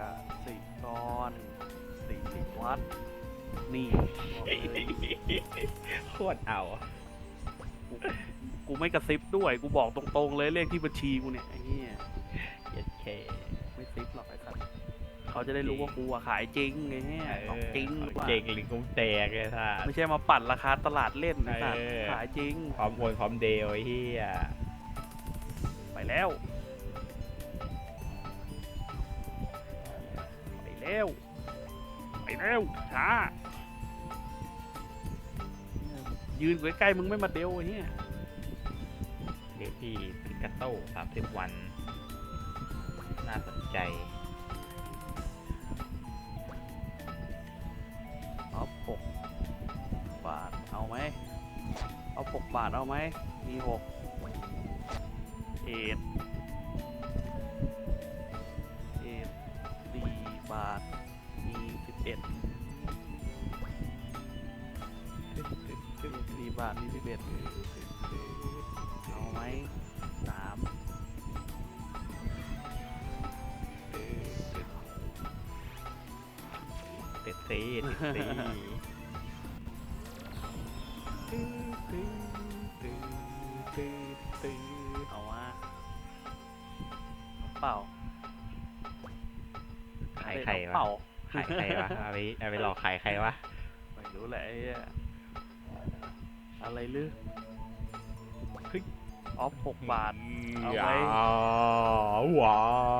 กะสิกรสี่สิบวัตต์นี่บอกเลยโคตรเอากูกูไม่กระซิบด้วย กูบอกตรงๆเลยเลขที่บัญชีกูเนี่ยไอ้เหี้ยเย็ดเคไม่ซิบหรอกไอ้สัตว์เขาจะได้รู้ว่ากูอะขายจริงไงเนี่ยของจริงหรือเปล่าเจริงลิงกุ้งแตกเลยท่า ไม่ใช่มาปั่นราคาตลาดเล่นไอ้สัตว์เออ ขายจริง พร้อมโอนพร้อมเดลไอ้เหี้ย ไปแล้ว แล้วไปแล้วช้า ยืนใกล้ๆมึงไม่มาเดวไอ้เหี้ยเดี๋ยวพี่พิกาโต้สามสิบวัน น่าสนใจเอาหกบาท เอาไหม เอาหกบาท เอาไหม มีหกเอ็ดาท มีสิบเอ็ดสี่บาทมีสิบเอ็ดเอาไหมสามเต็ดซีเต็ดซีเอามาเปล่าายใครเปวะล่าขายใครวะ เอาไปเอาไปหลอกขายใครวะ ไม่รู้แหละไอ้เหี้ยอะไรลือเฮ้ยออฟหกบาท เอาไว้ ว้าวว้าว